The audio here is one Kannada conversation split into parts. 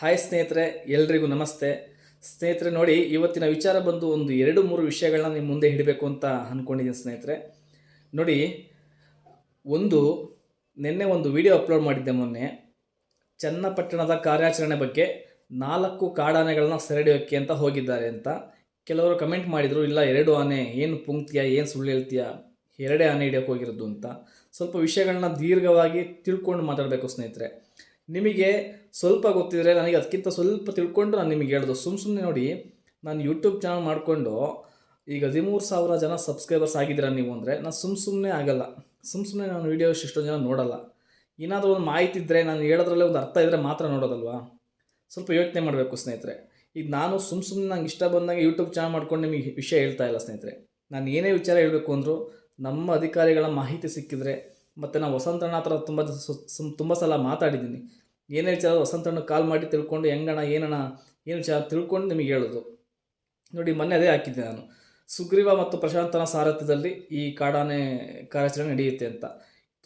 ಹಾಯ್ ಸ್ನೇಹಿತರೆ, ಎಲ್ರಿಗೂ ನಮಸ್ತೆ. ಸ್ನೇಹಿತರೆ, ನೋಡಿ, ಇವತ್ತಿನ ವಿಚಾರ ಬಂದು ಒಂದು ಎರಡು ಮೂರು ವಿಷಯಗಳನ್ನ ನಿಮ್ಮ ಮುಂದೆ ಹಿಡಬೇಕು ಅಂತ ಅಂದ್ಕೊಂಡಿದ್ದೀನಿ ಸ್ನೇಹಿತರೆ. ನೋಡಿ, ಒಂದು, ನಿನ್ನೆ ಒಂದು ವಿಡಿಯೋ ಅಪ್ಲೋಡ್ ಮಾಡಿದ್ದೆ ಮೊನ್ನೆ. ಚನ್ನಪಟ್ಟಣದ ಕಾರ್ಯಾಚರಣೆ ಬಗ್ಗೆ ನಾಲ್ಕು ಕಾಡಾನೆಗಳನ್ನ ಸೆರೆಡಿಯೋಕ್ಕೆ ಅಂತ ಹೋಗಿದ್ದಾರೆ ಅಂತ. ಕೆಲವರು ಕಮೆಂಟ್ ಮಾಡಿದರು, ಇಲ್ಲ, ಎರಡು ಆನೆ, ಏನು ಪುಂಕ್ತಿಯ, ಏನು ಸುಳ್ಳು ಹೇಳ್ತೀಯ, ಎರಡೇ ಆನೆ ಹಿಡಿಯೋಕೆ ಹೋಗಿರೋದು ಅಂತ. ಸ್ವಲ್ಪ ವಿಷಯಗಳನ್ನ ದೀರ್ಘವಾಗಿ ತಿಳ್ಕೊಂಡು ಮಾತಾಡಬೇಕು ಸ್ನೇಹಿತರೆ. ನಿಮಗೆ ಸ್ವಲ್ಪ ಗೊತ್ತಿದ್ರೆ ನನಗೆ ಅದಕ್ಕಿಂತ ಸ್ವಲ್ಪ ತಿಳ್ಕೊಂಡು ನಾನು ನಿಮಗೆ ಹೇಳ್ದು. ಸುಮ್ಮ ಸುಮ್ಮನೆ ನೋಡಿ, ನಾನು ಯೂಟ್ಯೂಬ್ ಚಾನಲ್ ಮಾಡಿಕೊಂಡು ಈಗ ಹದಿಮೂರು ಸಾವಿರ ಜನ ಸಬ್ಸ್ಕ್ರೈಬರ್ಸ್ ಆಗಿದ್ದೀರಾ ನೀವು ಅಂದರೆ ನಾನು ಸುಮ್ಮ ಸುಮ್ಮನೆ ಆಗಲ್ಲ. ಸುಮ್ಮ ಸುಮ್ಮನೆ ನಾನು ವೀಡಿಯೋಸ್ ಎಷ್ಟೊಂದು ಜನ ನೋಡಲ್ಲ. ಏನಾದರೂ ಒಂದು ಮಾಹಿತಿ ಇದ್ದರೆ ನಾನು ಹೇಳೋದ್ರಲ್ಲೇ ಒಂದು ಅರ್ಥ ಇದ್ದರೆ ಮಾತ್ರ ನೋಡೋದಲ್ವಾ? ಸ್ವಲ್ಪ ಯೋಚನೆ ಮಾಡಬೇಕು ಸ್ನೇಹಿತರೆ. ಈಗ ನಾನು ಸುಮ್ಮ ಸುಮ್ಮನೆ ನಂಗೆ ಇಷ್ಟ ಬಂದಂಗೆ ಯೂಟ್ಯೂಬ್ ಚಾನಲ್ ಮಾಡ್ಕೊಂಡು ನಿಮಗೆ ವಿಷಯ ಹೇಳ್ತಾ ಇಲ್ಲ ಸ್ನೇಹಿತರೆ. ನಾನು ಏನೇ ವಿಚಾರ ಹೇಳಬೇಕು ಅಂದರೂ ನಮ್ಮ ಅಧಿಕಾರಿಗಳ ಮಾಹಿತಿ ಸಿಕ್ಕಿದ್ರೆ ಮತ್ತು ನಾನು ವಸಂತಣ್ಣ ಹತ್ರ ತುಂಬ ತುಂಬ ಸಲ ಮಾತಾಡಿದ್ದೀನಿ. ಏನೇ ವಿಚಾರ ವಸಂತಣ್ಣ ಕಾಲ್ ಮಾಡಿ ತಿಳ್ಕೊಂಡು ಹೆಂಗಣ ಏನಣ್ಣ, ಏನು ವಿಚಾರ ತಿಳ್ಕೊಂಡು ನಿಮಗೆ ಹೇಳೋದು. ನೋಡಿ ಮೊನ್ನೆ ಅದೇ ಹಾಕಿದ್ದೆ ನಾನು. ಸುಗ್ರೀವ ಮತ್ತು ಪ್ರಶಾಂತನ ಸಾರಥ್ಯದಲ್ಲಿ ಈ ಕಾಡಾನೆ ಕಾರ್ಯಾಚರಣೆ ನಡೆಯುತ್ತೆ ಅಂತ.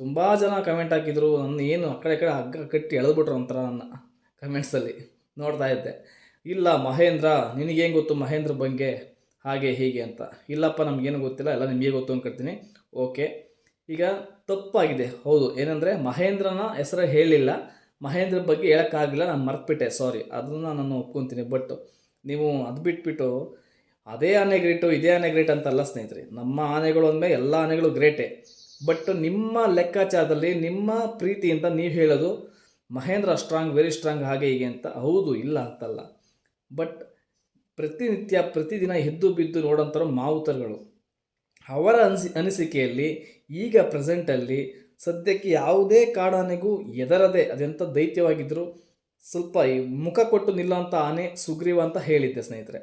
ತುಂಬ ಜನ ಕಮೆಂಟ್ ಹಾಕಿದ್ರು. ನನ್ನ ಏನು ಆ ಕಡೆ ಕಡೆ ಹಗ್ಗ ಕಟ್ಟಿ ಎಳೆದ್ಬಿಟ್ರು ಒಂಥರ ನನ್ನ ಕಮೆಂಟ್ಸಲ್ಲಿ ನೋಡ್ತಾ ಇದ್ದೆ. ಇಲ್ಲ ಮಹೇಂದ್ರ, ನಿನಗೇನು ಗೊತ್ತು ಮಹೇಂದ್ರ ಬಗ್ಗೆ? ಹಾಗೆ ಹೀಗೆ ಅಂತ. ಇಲ್ಲಪ್ಪ ನಮಗೇನು ಗೊತ್ತಿಲ್ಲ. ಎಲ್ಲ ನಿಮಗೆ ಗೊತ್ತು ಅಂದ್ಕೊಳ್ತೀನಿ ಓಕೆ ಈಗ ತಪ್ಪಾಗಿದೆ. ಹೌದು, ಏನಂದರೆ ಮಹೇಂದ್ರನ ಹೆಸರು ಹೇಳಿಲ್ಲ. ಮಹೇಂದ್ರ ಬಗ್ಗೆ ಹೇಳೋಕ್ಕಾಗಲಿಲ್ಲ ನಾನು ಮರ್ತ್ಬಿಟ್ಟೆ ಸಾರಿ ಅದನ್ನು ನಾನು ಒಪ್ಕೊತೀನಿ ಬಟ್ ನೀವು ಅದು ಬಿಟ್ಬಿಟ್ಟು ಅದೇ ಆನೆ ಗ್ರೇಟು ಇದೇ ಆನೆ ಗ್ರೇಟ್ ಅಂತಲ್ಲ ಸ್ನೇಹಿತರೆ, ನಮ್ಮ ಆನೆಗಳು ಅಂದಮೇಲೆ ಎಲ್ಲ ಆನೆಗಳು ಗ್ರೇಟೇ ಬಟ್ ನಿಮ್ಮ ಲೆಕ್ಕಾಚಾರದಲ್ಲಿ, ನಿಮ್ಮ ಪ್ರೀತಿಯಿಂದ ನೀವು ಹೇಳೋದು ಮಹೇಂದ್ರ ಸ್ಟ್ರಾಂಗ್ ವೆರಿ ಸ್ಟ್ರಾಂಗ್ ಹಾಗೆ ಹೀಗೆ ಅಂತ. ಹೌದು, ಇಲ್ಲ ಅಂತಲ್ಲ. ಬಟ್ ಪ್ರತಿನಿತ್ಯ, ಪ್ರತಿದಿನ ಎದ್ದು ಬಿದ್ದು ನೋಡೋಂಥವ್ರು ಮಾವುತರುಗಳು. ಅವರ ಅನಿಸಿ, ಅನಿಸಿಕೆಯಲ್ಲಿ ಈಗ ಪ್ರೆಸೆಂಟಲ್ಲಿ ಸದ್ಯಕ್ಕೆ ಯಾವುದೇ ಕಾಡಾನೆಗೂ ಎದರದೆ ಅದೆಂಥ ದೈತ್ಯವಾಗಿದ್ದರೂ ಸ್ವಲ್ಪ ಈ ಮುಖ ಕೊಟ್ಟು ನಿಲ್ಲೋಂಥ ಆನೆ ಸುಗ್ರೀವ ಅಂತ ಹೇಳಿದ್ದೆ ಸ್ನೇಹಿತರೆ.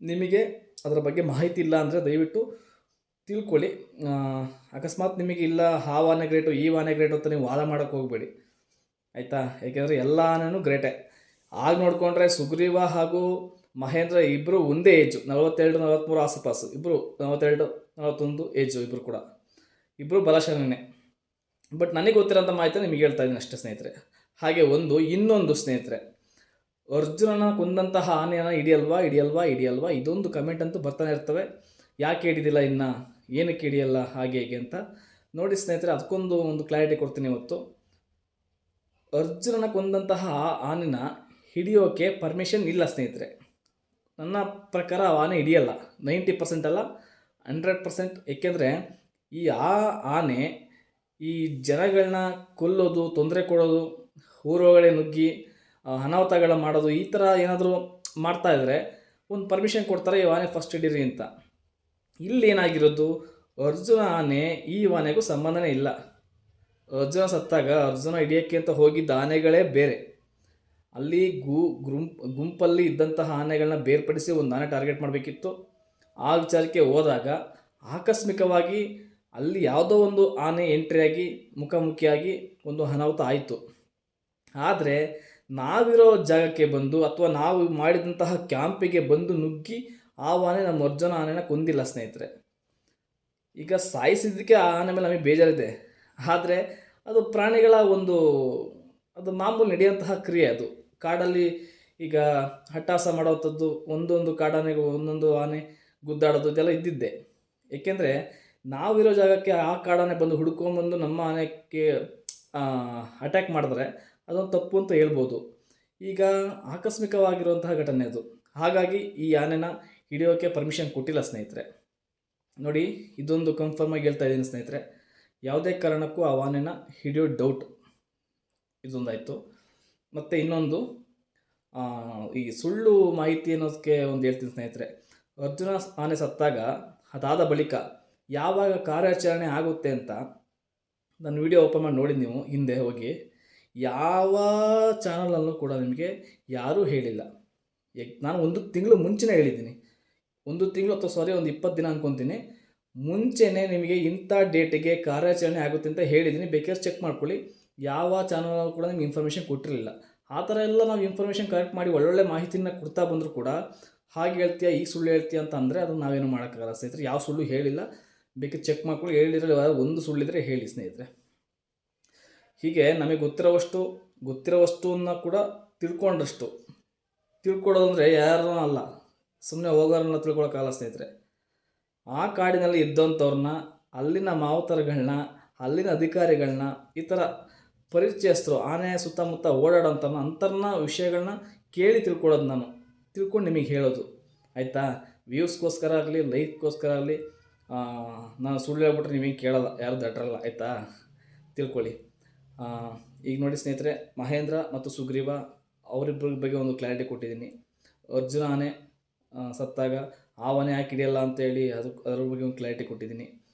ನಿಮಗೆ ಅದರ ಬಗ್ಗೆ ಮಾಹಿತಿ ಇಲ್ಲ ಅಂದರೆ ದಯವಿಟ್ಟು ತಿಳ್ಕೊಳ್ಳಿ. ಅಕಸ್ಮಾತ್ ನಿಮಗೆ ಇಲ್ಲ ಆ ಆನೆ ಗ್ರೇಟು, ಈ ವಾನೆ ಗ್ರೇಟು ಅಂತ ನೀವು ವಾದ ಮಾಡೋಕ್ಕೆ ಹೋಗಬೇಡಿ. ಆಯಿತಾ? ಏಕೆಂದರೆ ಎಲ್ಲ ಆನೆನೂ ಗ್ರೇಟೆ. ಆಗ ನೋಡಿಕೊಂಡ್ರೆ ಸುಗ್ರೀವ ಹಾಗೂ ಮಹೇಂದ್ರ ಇಬ್ಬರು ಒಂದೇ ಏಜು ನಲವತ್ತೆರಡು ನಲವತ್ತ್ಮೂರು ಆಸುಪಾಸು. ಇಬ್ಬರು ನಲವತ್ತೆರಡು ನಲವತ್ತೊಂದು ಏಜು ಇಬ್ಬರು ಕೂಡ. ಇಬ್ಬರು ಬಲಶಾಲಿನೇ ಬಟ್ ನನಗೆ ಗೊತ್ತಿರೋಂಥ ಮಾಹಿತಿ ನಿಮಗೆ ಹೇಳ್ತಾ ಇದ್ದೀನಿ ಅಷ್ಟೇ ಸ್ನೇಹಿತರೆ. ಹಾಗೆ ಒಂದು, ಇನ್ನೊಂದು ಸ್ನೇಹಿತರೆ. ಅರ್ಜುನನ ಕೊಂದಂತಹ ಆನೆಯನ್ನು ಹಿಡಿಯಲ್ವಾ ಹಿಡಿಯಲ್ವಾ ಹಿಡಿಯಲ್ವಾ? ಇದೊಂದು ಕಮೆಂಟ್ ಅಂತೂ ಬರ್ತಾನೆ ಇರ್ತವೆ. ಯಾಕೆ ಹಿಡಿದಿಲ್ಲ ಇನ್ನು? ಏನಕ್ಕೆ ಹಿಡಿಯಲ್ಲ? ಹಾಗೆ ಹೇಗೆ ಅಂತ. ನೋಡಿ ಸ್ನೇಹಿತರೆ, ಅದಕ್ಕೊಂದು ಒಂದು ಕ್ಲಾರಿಟಿ ಕೊಡ್ತೀನಿ ಇವತ್ತು. ಅರ್ಜುನನ ಕೊಂದಂತಹ ಆನೆನ ಹಿಡಿಯೋಕೆ ಪರ್ಮಿಷನ್ ಇಲ್ಲ ಸ್ನೇಹಿತರೆ. ನನ್ನ ಪ್ರಕಾರ ಆನೆ ಹಿಡಿಯಲ್ಲ. ನೈಂಟಿ ಪರ್ಸೆಂಟ್ ಅಲ್ಲ ಹಂಡ್ರೆಡ್ ಪರ್ಸೆಂಟ್ ಏಕೆಂದರೆ ಈ ಆ ಆನೆ ಈ ಜನಗಳನ್ನ ಕೊಲ್ಲೋದು, ತೊಂದರೆ ಕೊಡೋದು ಊರೊಳಗಡೆ ನುಗ್ಗಿ ಅನಾಹುತಗಳ ಮಾಡೋದು, ಈ ಥರ ಏನಾದರೂ ಮಾಡ್ತಾ ಇದ್ದರೆ ಒಂದು ಪರ್ಮಿಷನ್ ಕೊಡ್ತಾರೆ ಈ ಆನೆ ಫಸ್ಟ್ ಹಿಡೀರಿ ಅಂತ. ಇಲ್ಲಿ ಏನಾಗಿರೋದು? ಅರ್ಜುನ ಆನೆ ಈ ಆನೆಗೂ ಸಂಬಂಧನೇ ಇಲ್ಲ. ಅರ್ಜುನ ಸತ್ತಾಗ ಅರ್ಜುನ ಹಿಡಿಯೋಕ್ಕೆ ಅಂತ ಹೋಗಿದ್ದ ಆನೆಗಳೇ ಬೇರೆ. ಅಲ್ಲಿ ಗು, ಗುಂಪ್, ಗುಂಪಲ್ಲಿ ಇದ್ದಂತಹ ಆನೆಗಳನ್ನ ಬೇರ್ಪಡಿಸಿ ಒಂದು ಆನೆ ಟಾರ್ಗೆಟ್ ಮಾಡಬೇಕಿತ್ತು. ಆ ವಿಚಾರಕ್ಕೆ ಹೋದಾಗ ಆಕಸ್ಮಿಕವಾಗಿ ಅಲ್ಲಿ ಯಾವುದೋ ಒಂದು ಆನೆ ಎಂಟ್ರಿಯಾಗಿ ಮುಖಾಮುಖಿಯಾಗಿ ಒಂದು ಅನಾಹುತ ಆಯಿತು. ಆದರೆ ನಾವಿರೋ ಜಾಗಕ್ಕೆ ಬಂದು ಅಥವಾ ನಾವು ಮಾಡಿದಂತಹ ಕ್ಯಾಂಪಿಗೆ ಬಂದು ನುಗ್ಗಿ ಆ ಆನೆ ನಮ್ಮ ಅರ್ಜುನ ಆನೆನ ಕೊಂದಿಲ್ಲ ಸ್ನೇಹಿತರೆ. ಈಗ ಸಾಯಿಸಿದ್ದಕ್ಕೆ ಆ ಆನೆ ಮೇಲೆ ನಮಗೆ ಬೇಜಾರಿದೆ. ಆದರೆ ಅದು ಪ್ರಾಣಿಗಳ ಒಂದು, ಅದು ಮಾಮೂಲು ನಡೆಯುವಂತಹ ಕ್ರಿಯೆ ಅದು. ಕಾಡಲ್ಲಿ ಈಗ ಹಟ್ಟಾಸ ಮಾಡೋವಂಥದ್ದು, ಒಂದೊಂದು ಕಾಡಾನೆಗೂ ಒಂದೊಂದು ಆನೆ ಗುದ್ದಾಡೋದು ಇದೆಲ್ಲ ಇದ್ದಿದ್ದೆ. ಏಕೆಂದರೆ ನಾವಿರೋ ಜಾಗಕ್ಕೆ ಆ ಕಾಡಾನೆ ಬಂದು ಹುಡ್ಕೊಂಬಂದು ನಮ್ಮ ಆನೆಗೆ ಅಟ್ಯಾಕ್ ಮಾಡಿದ್ರೆ ಅದೊಂದು ತಪ್ಪು ಅಂತ ಹೇಳ್ಬೋದು. ಈಗ ಆಕಸ್ಮಿಕವಾಗಿರುವಂತಹ ಘಟನೆ ಅದು. ಹಾಗಾಗಿ ಈ ಆನೆನ ಹಿಡಿಯೋಕ್ಕೆ ಪರ್ಮಿಷನ್ ಕೊಟ್ಟಿಲ್ಲ ಸ್ನೇಹಿತರೆ. ನೋಡಿ, ಇದೊಂದು ಕನ್ಫರ್ಮ್ ಆಗಿ ಹೇಳ್ತಾ ಇದ್ದೀನಿ ಸ್ನೇಹಿತರೆ. ಯಾವುದೇ ಕಾರಣಕ್ಕೂ ಆ ಆನೆನ ಹಿಡಿಯೋ ಡೌಟ್ ಇದೊಂದಾಯಿತು. ಮತ್ತು ಇನ್ನೊಂದು ಈ ಸುಳ್ಳು ಮಾಹಿತಿ ಅನ್ನೋದಕ್ಕೆ ಒಂದು ಹೇಳ್ತೀನಿ ಸ್ನೇಹಿತರೆ. ಅರ್ಜುನ ಆನೆ ಸತ್ತಾಗ ಅದಾದ ಬಳಿಕ ಯಾವಾಗ ಕಾರ್ಯಾಚರಣೆ ಆಗುತ್ತೆ ಅಂತ ನಾನು ವಿಡಿಯೋ ಓಪನ್ ಮಾಡಿ ನೋಡಿ ನೀವು ಹಿಂದೆ ಹೋಗಿ. ಯಾವ ಚಾನಲಲ್ಲೂ ಕೂಡ ನಿಮಗೆ ಯಾರೂ ಹೇಳಿಲ್ಲ. ನಾನು ಒಂದು ತಿಂಗಳು ಮುಂಚೆನೇ ಹೇಳಿದ್ದೀನಿ. ಒಂದು ತಿಂಗಳು ಅಥವಾ ಸಾರಿ ಒಂದು ಇಪ್ಪತ್ತು ದಿನ ಅಂದ್ಕೊತೀನಿ ಮುಂಚೆನೇ ನಿಮಗೆ ಇಂಥ ಡೇಟಿಗೆ ಕಾರ್ಯಾಚರಣೆ ಆಗುತ್ತೆ ಅಂತ ಹೇಳಿದ್ದೀನಿ. ಬೇಕಾದ್ರೆ ಚೆಕ್ ಮಾಡ್ಕೊಳ್ಳಿ. ಯಾವ ಚಾನಲಲ್ಲೂ ಕೂಡ ನಿಮ್ಗೆ ಇನ್ಫಾರ್ಮೇಷನ್ ಕೊಟ್ಟಿರಲಿಲ್ಲ. ಆ ಥರ ಎಲ್ಲ ನಾವು ಇನ್ಫಾರ್ಮೇಷನ್ ಕರೆಕ್ಟ್ ಮಾಡಿ ಒಳ್ಳೊಳ್ಳೆ ಮಾಹಿತಿನ ಕೊಡ್ತಾ ಬಂದರೂ ಕೂಡ ಹಾಗೆ ಹೇಳ್ತೀಯಾ, ಈ ಸುಳ್ಳು ಹೇಳ್ತೀಯ ಅಂತ ಅಂದರೆ ಅದು ನಾವೇನು ಮಾಡೋಕ್ಕಾಗಲ್ಲ. ಸ್ನೇಹಿತರೆ, ಯಾವ ಸುಳ್ಳು ಹೇಳಿಲ್ಲ. ಬೇಕಾದ್ರೆ ಚೆಕ್ ಮಾಡ್ಕೊಳ್ಳಿ, ಹೇಳಿದ್ರೆ ಒಂದು ಸುಳ್ಳಿದ್ರೆ ಹೇಳಿ ಸ್ನೇಹಿತರೆ. ಹೀಗೆ ನಮಗೆ ಗೊತ್ತಿರೋವಷ್ಟು ಗೊತ್ತಿರೋವಷ್ಟುವನ್ನು ಕೂಡ ತಿಳ್ಕೊಂಡಷ್ಟು ತಿಳ್ಕೊಡೋದು ಅಂದರೆ ಯಾರೂ ಅಲ್ಲ ಸುಮ್ಮನೆ ಹೋಗೋರನ್ನ ತಿಳ್ಕೊಳಕ್ಕಾಗಲ್ಲ ಸ್ನೇಹಿತರೆ. ಆ ಕಾಡಿನಲ್ಲಿ ಇದ್ದಂಥವ್ರನ್ನ, ಅಲ್ಲಿನ ಮಾವುತರುಗಳನ್ನ ಅಲ್ಲಿನ ಅಧಿಕಾರಿಗಳನ್ನ ಈ ಥರ ಪರಿಚಯಸ್ಥರು, ಆನೆ ಸುತ್ತಮುತ್ತ ಓಡಾಡೋಂಥ ಅಂಥರ್ನ ವಿಷಯಗಳನ್ನ ಕೇಳಿ ತಿಳ್ಕೊಳ್ಳೋದು ನಾನು. ತಿಳ್ಕೊಂಡು ನಿಮಗೆ ಹೇಳೋದು. ಆಯಿತಾ? ವ್ಯೂಸ್ಗೋಸ್ಕರ ಆಗಲಿ ಲೈಕ್ಗೋಸ್ಕರ ಆಗಲಿ ನಾನು ಸುಳ್ಳು ಹೇಳ್ಬಿಟ್ರೆ ನೀವೇನು ಕೇಳಲ್ಲ ಯಾರು ದಟ್ರಲ್ಲ ಆಯಿತಾ? ತಿಳ್ಕೊಳ್ಳಿ. ಈಗ ನೋಡಿ ಸ್ನೇಹಿತರೆ, ಮಹೇಂದ್ರ ಮತ್ತು ಸುಗ್ರೀವ ಅವರಿಬ್ಬರ ಬಗ್ಗೆ ಒಂದು ಕ್ಲಾರಿಟಿ ಕೊಟ್ಟಿದ್ದೀನಿ. ಅರ್ಜುನ ಆನೆ ಸತ್ತಾಗ ಆವನೆ ಯಾಕೆ ಹಿಡಿಯಲ್ಲ ಅಂತೇಳಿ ಅದು, ಅದ್ರ ಬಗ್ಗೆ ಒಂದು ಕ್ಲಾರಿಟಿ ಕೊಟ್ಟಿದ್ದೀನಿ.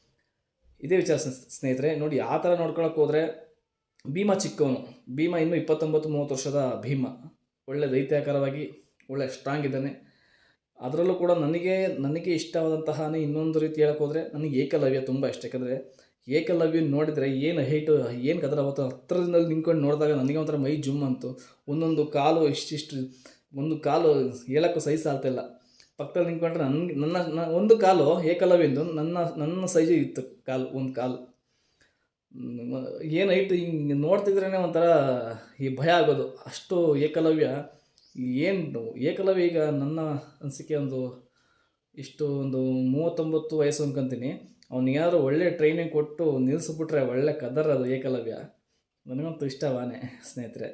ಇದೇ ವಿಚಾರ ಸ್ನೇ- ಸ್ನೇಹಿತರೆ, ನೋಡಿ ಆ ಥರ ನೋಡ್ಕೊಳಕ್ಕೆ ಹೋದರೆ ಭೀಮ ಚಿಕ್ಕವನು. ಭೀಮ ಇನ್ನೂ ಇಪ್ಪತ್ತೊಂಬತ್ತು, ಮೂವತ್ತು ವರ್ಷದ ಭೀಮ. ಒಳ್ಳೆ ದೈತ್ಯಾಕಾರವಾಗಿ, ಒಳ್ಳೆ ಸ್ಟ್ರಾಂಗ್ ಇದ್ದಾನೆ. ಅದರಲ್ಲೂ ಕೂಡ ನನಗೆ ನನಗೆ ಇಷ್ಟವಾದಂತಹ ಇನ್ನೊಂದು ರೀತಿ ಹೇಳಕ್ಕೆ ನನಗೆ ಏಕಲವ್ಯ ತುಂಬ ಇಷ್ಟ. ಯಾಕಂದರೆ ಏಕಲವ್ಯ ನೋಡಿದರೆ ಏನು ಹೈಟು ಏನು ಕದರ ಅವತ್ತು ಹತ್ರದಿಂದ ನಿಂತ್ಕೊಂಡು ನೋಡಿದಾಗ ನನಗೆ ಒಂಥರ ಮೈ ಜುಮ್ ಅಂತು. ಒಂದೊಂದು ಕಾಲು ಇಷ್ಟಿಷ್ಟು, ಒಂದು ಕಾಲು ಹೇಳೋಕ್ಕೂ ಸೈಜ್ ಆಗ್ತಿಲ್ಲ ಪಕ್ಕದಲ್ಲಿ ನಿಂತ್ಕೊಂಡ್ರೆ ನನಗೆ ನನ್ನ ಒಂದು ಕಾಲು ಏಕಲವ್ಯಂದು, ನನ್ನ ನನ್ನ ಸೈಜು ಇತ್ತು ಕಾಲು, ಒಂದು ಕಾಲು. ಏನು ಹೈಟ್ ಹಿಂಗೆ ನೋಡ್ತಿದ್ರೇ ಒಂಥರ ಈ ಭಯ ಆಗೋದು. ಅಷ್ಟು ಏಕಲವ್ಯ ಏನು ಏಕಲವ್ಯ ಈಗ ನನ್ನ ಅನಿಸಿಕೆ ಒಂದು ಇಷ್ಟು ಒಂದು ಮೂವತ್ತೊಂಬತ್ತು ವಯಸ್ಸು ಅನ್ಕೊಂತೀನಿ. ಅವ್ನಿಗೇನಾದ್ರು ಒಳ್ಳೆ ಟ್ರೈನಿಂಗ್ ಕೊಟ್ಟು ನಿಲ್ಲಿಸ್ಬಿಟ್ರೆ ಒಳ್ಳೆ ಕದರ್ ಅದು ಏಕಲವ್ಯ. ನನಗಂತೂ ಇಷ್ಟ ಆನೆ, ಸ್ನೇಹಿತರೆ.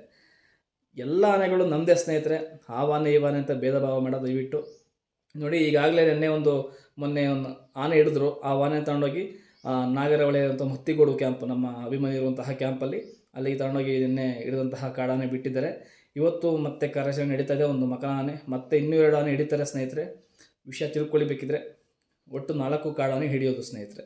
ಎಲ್ಲ ಆನೆಗಳು ನಮ್ಮದೇ ಸ್ನೇಹಿತರೆ. ಆ ವಾನೆ, ಈ ವಾನೆ ಅಂತ ಭೇದ ಭಾವ ಮಾಡೋದು ದಯವಿಟ್ಟು. ನೋಡಿ, ಈಗಾಗಲೇ ನಿನ್ನೆ ಒಂದು ಮೊನ್ನೆ ಒಂದು ಆನೆ ಹಿಡಿದ್ರು. ಆ ವಾನೆ ತಗೊಂಡೋಗಿ ನಾಗರಹೊಳೆ ಅಂತ ಮತ್ತಿಗೋಡು ಕ್ಯಾಂಪ್ ನಮ್ಮ ಅಭಿಮಾನಿ ಇರುವಂತಹ ಕ್ಯಾಂಪಲ್ಲಿ ಅಲ್ಲಿಗೆ ತಗೊಂಡೋಗಿ ನಿನ್ನೆ ಹಿಡಿದಂತಹ ಕಾಡಾನೆ ಬಿಟ್ಟಿದ್ದಾರೆ. ಇವತ್ತು ಮತ್ತೆ ಕಾರ್ಯಾಚರಣೆ ನಡೀತಾ ಇದೆ, ಒಂದು ಮಕನ ಆನೆ, ಮತ್ತೆ ಇನ್ನೂ ಎರಡು ಆನೆ ಹಿಡಿತಾರೆ ಸ್ನೇಹಿತರೆ. ವಿಷಯ ತಿಳ್ಕೊಳ್ಬೇಕಿದ್ರೆ ಒಟ್ಟು ನಾಲ್ಕು ಕಾಡಾನೆ ಹಿಡಿಯೋದು ಸ್ನೇಹಿತರೆ.